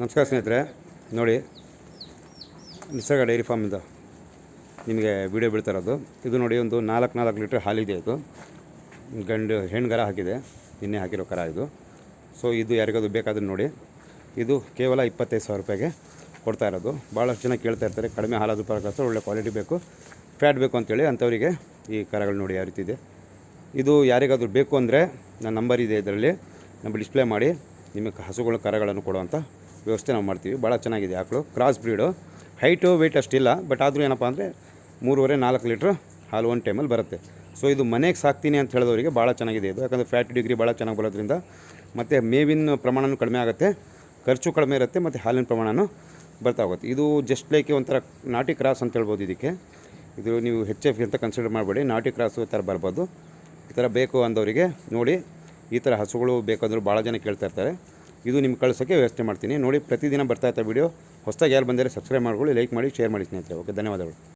ನಮಸ್ಕಾರ ಸ್ನೇಹಿತರೆ, ನೋಡಿ, ನಿಸರ್ಗ ಡೈರಿ ಫಾರ್ಮಿಂದ ನಿಮಗೆ ವಿಡಿಯೋ ಬೀಳ್ತಾ ಇರೋದು. ಇದು ನೋಡಿ, ಒಂದು ನಾಲ್ಕು ನಾಲ್ಕು ಲೀಟ್ರ್ ಹಾಲಿದೆ ಇದು. ಗಂಡು ಹೆಣ್ಗರ ಹಾಕಿದೆ. ನಿನ್ನೆ ಹಾಕಿರೋ ಕರ ಇದು. ಸೊ ಇದು ಯಾರಿಗಾದರೂ ಬೇಕಾದ್ರೆ ನೋಡಿ. ಇದು ಕೇವಲ ಇಪ್ಪತ್ತೈದು ಸಾವಿರ ರೂಪಾಯಿಗೆ ಕೊಡ್ತಾ ಇರೋದು. ಭಾಳಷ್ಟು ಜನ ಕೇಳ್ತಾ ಇರ್ತಾರೆ, ಕಡಿಮೆ ಹಾಲಾದ ಪರವಾಗಿಲ್ಲ ಒಳ್ಳೆ ಕ್ವಾಲಿಟಿ ಬೇಕು, ಫ್ಯಾಟ್ ಬೇಕು ಅಂತೇಳಿ ಅಂಥವರಿಗೆ ಈ ಕರಗಳು ನೋಡಿ ಯಾವ ರೀತಿ ಇದೆ. ಇದು ಯಾರಿಗಾದರೂ ಬೇಕು ಅಂದರೆ, ನನ್ನ ನಂಬರ್ ಇದೆ ಇದರಲ್ಲಿ. ನಮ್ಮ ಡಿಸ್ಪ್ಲೇ ಮಾಡಿ, ನಿಮಗೆ ಹಸುಗಳ ಕರಗಳನ್ನು ಕೊಡುವಂಥ ವ್ಯವಸ್ಥೆ ನಾವು ಮಾಡ್ತೀವಿ. ಭಾಳ ಚೆನ್ನಾಗಿದೆ ಆಕಳು. ಕ್ರಾಸ್ ಬ್ರೀಡು ಹೈಟು ವೆಯ್ಟ್ ಅಷ್ಟಿಲ್ಲ. ಬಟ್ ಆದರೂ ಏನಪ್ಪ ಅಂದರೆ ಮೂರುವರೆ ನಾಲ್ಕು ಲೀಟ್ರ್ ಹಾಲು ಒಂದು ಟೈಮಲ್ಲಿ ಬರುತ್ತೆ. ಸೊ ಇದು ಮನೆಗೆ ಸಾಕ್ತೀನಿ ಅಂತ ಹೇಳಿದವರಿಗೆ ಭಾಳ ಚೆನ್ನಾಗಿದೆ. ಇದು ಯಾಕಂದರೆ ಫ್ಯಾಟ್ ಡಿಗ್ರಿ ಭಾಳ ಚೆನ್ನಾಗಿ ಬರೋದ್ರಿಂದ ಮತ್ತು ಮೇವಿನ ಪ್ರಮಾಣವೂ ಕಡಿಮೆ ಆಗುತ್ತೆ. ಖರ್ಚು ಕಡಿಮೆ ಇರುತ್ತೆ ಮತ್ತು ಹಾಲಿನ ಪ್ರಮಾಣನೂ ಬರ್ತಾ ಹೋಗುತ್ತೆ. ಇದು ಜಸ್ಟ್ ಲೈಕ್ ಒಂಥರ ನಾಟಿ ಕ್ರಾಸ್ ಅಂತ ಹೇಳ್ಬೋದು ಇದಕ್ಕೆ. ಇದು ನೀವು ಹೆಚ್ ಎಫ್ ಅಂತ ಕನ್ಸಿಡರ್ ಮಾಡಬೇಡಿ. ನಾಟಿ ಕ್ರಾಸು ಈ ಥರ ಬರ್ಬೋದು. ಈ ಥರ ಬೇಕು ಅಂದವರಿಗೆ ನೋಡಿ. ಈ ಥರ ಹಸುಗಳು ಬೇಕಂದ್ರೂ ಭಾಳ ಜನ ಕೇಳ್ತಾ ಇರ್ತಾರೆ. ಇದು ನಿಮ್ಗೆ ಕಳ್ಸೋಕ್ಕೆ ವ್ಯವಸ್ಥೆ ಮಾಡ್ತೀನಿ. ನೋಡಿ, ಪ್ರತಿದಿನ ಬರ್ತಾ ಇರ್ತಾರೆ ವೀಡಿಯೋ ಹೊಸದಾಗಿ ಯಾರು ಬಂದರೆ ಸಬ್ಸ್ಕ್ರೈಬ್ ಮಾಡ್ಕೊಳ್ಳಿ, ಲೈಕ್ ಮಾಡಿ ಶೇರ್ ಮಾಡಿ ಸ್ನೇಹಿತರೆ. ಓಕೆ, ಧನ್ಯವಾದಗಳು.